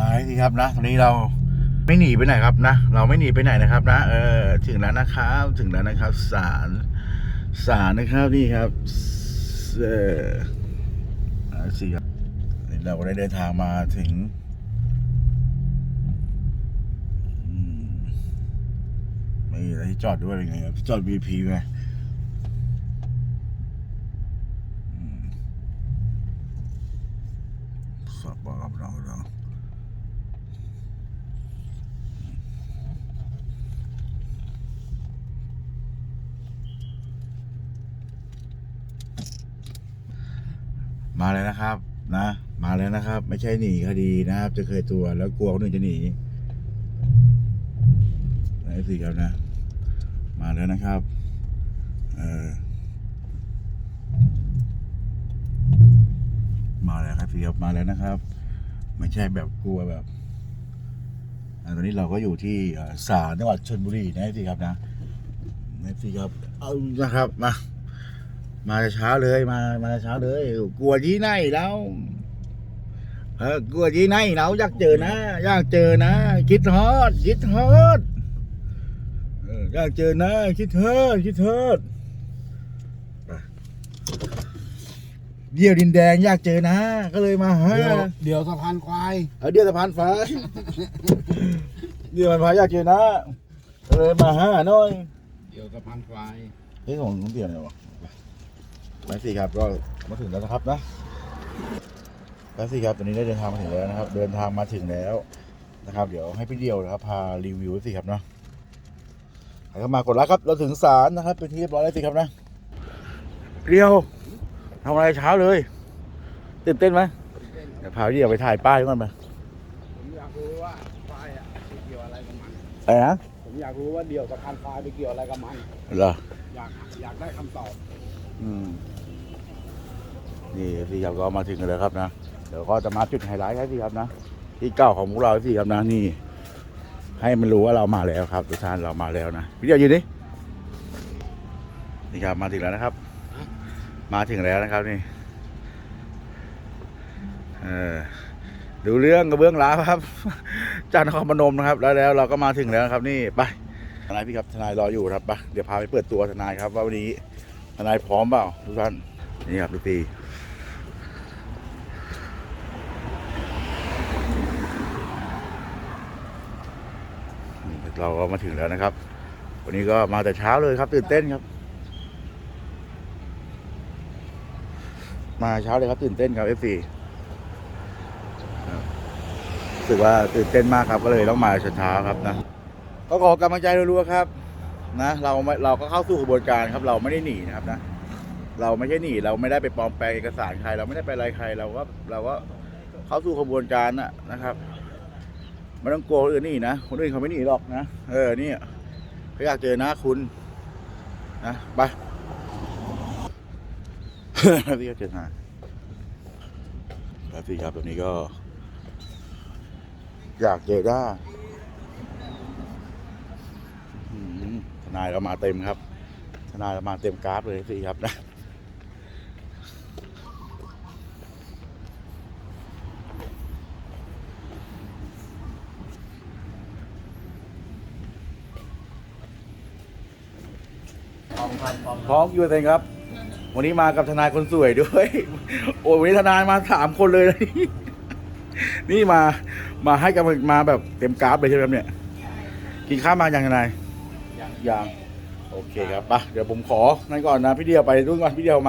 มาทีครับนะตอนนี้เราไม่หนีไปไหนครับนะ เราไม่หนีไปไหนนะครับ นะ เออถึงแล้วนะครับ ถึงแล้วนะครับศาลศาลนะครับนี่ครับเอออ่าสิครับเราได้เดินทางมาถึงมไม่มีอะไรที่จอดด้วยเป็นไงครับจอด VP ไงอืมสอบบอกกับเราเรา มาเลยนะครับนะ มาแล้วนะครับ ไม่ใช่หนีคดีนะครับ จะเคยตัวแล้วกลัวคนอื่นจะหนีไหนสิครับนะ มาแล้วนะครับ เออมาแล้วครับสิครับมาแล้วนะครับ ไม่ใช่แบบกลัวแบบตอนนี้เราก็อยู่ที่ศาลจังหวัดชลบุรีนะสิครับนะนะสิครับเอานะครับมา มาเช้าเลยมามาเช้าเลย กลัวที่ไหนแล้วเออกลัวที่ไหนเราอยากเจอนะอยากเจอนะ คิดฮอดคิดฮอดเอออยากเจอนะคิดฮอดคิดฮอดไปเดี่ยวดินแดงอยากเจอนะ ก็เลยมาฮะเดี๋ยวเดี๋ยวสะพานควายเอาเดี่ยวสะพานฟ้าเดี่ยวสะพานฟ้าอยากเจอนะก็เลยมาฮะหน่อยเดี๋ยวสะพานควายเฮ้ยของน้องเตี่ยวเนี่ยวะ ไปสิครับก็มาถึงแล้วนะครับนะไปสิครับตอนนี้ได้เดินทางมาถึงแล้วนะครับ เดินทางมาถึงแล้วนะครับ เดี๋ยวให้พี่เดียวนะครับพารีวิวสิครับเนาะใครเข้ามากดไลค์ครับ เราถึงศาลนะครับ เป็นที่เรียบร้อยแล้วสิครับนะเดียวทำอะไรเช้าเลยตื่นเต้นไหมเดี๋ยวพาพี่เดียวไปถ่ายป้ายด้วยกันไปผมอยากรู้ว่าควายอะไปเกี่ยวอะไรกับมันอะไรนะผมอยากรู้ว่าเดี๋ยวสะพานควายไปเกี่ยวอะไรกับมันเหรออยากอยากได้คำตอบ อืม นี่สิครับก็มาถึงกันแล้วครับนะเดี๋ยวก็จะมาจุดไฮไลท์ครับสิครับนะ ที่เก้าของพวกเราสิครับนะนี่ ให้มันรู้ว่าเรามาแล้วครับทุกท่านเรามาแล้วนะพี่เดียวยืนดินี่ครับมาถึงแล้วนะครับ มาถึงแล้วนะครับนี่เออดูเรื่องกับเบื้องลังครับจากนครพนมนะครับ แล้วแล้วเราก็มาถึงแล้วครับนี่ไปทนายพี่ครับทนายรออยู่ครับไปเดี๋ยวพาไปเปิดตัวทนายครับว่าวันนี้ทนายพร้อมเปล่าทุกท่านนี่ครับทุกทีนี่ เราก็มาถึงแล้วนะครับ วันนี้ก็มาแต่เช้าเลยครับ ตื่นเต้นครับ มาเช้าเลยครับตื่นเต้นครับเอฟซีรู้สึกว่าตื่นเต้นมากครับก็เลยต้องมาเช้าๆครับนะก็ขอกำลังใจรัวๆครับนะเราเราก็เข้าสู่กระบวนการครับ เราไม่ได้หนีนะครับนะ เราไม่ใช่หนีเราไม่ได้ไปปลอมแปลงเอกสารใคร เราไม่ได้ไปอะไรใคร เราก็เราก็เข้าสู่กระบวนการนะครับ ไม่ต้องกลัวคนอื่นนีนะคนอื่นเขาไม่หนีหรอกนะเออนี่เขาอยากเจอหน้าคุณนะไปพี่ก็เจอหน้าแล้วพี่ครับตอนนี้ก็ อยากเจอหน้ทนายเรามาเต็มครับ ทนายเรามาเต็มการาฟเลยสิครับนะ พร้อมอยู่เต็มครับ วันนี้มากับทนายคนสวยด้วย โอ้ยวันนี้ทนายมาสามคนเลยนะนี่มา มาให้กำลังมาแบบเต็มกราฟเลยใช่ไหมครับเนี่ย กินข้าวมาอย่างทนายอย่างยัง โอเคครับไปะเดี๋ยวผมขอนั่นก่อนนะ พี่เดียวไปรุ่นก่อนพี่เดียวมา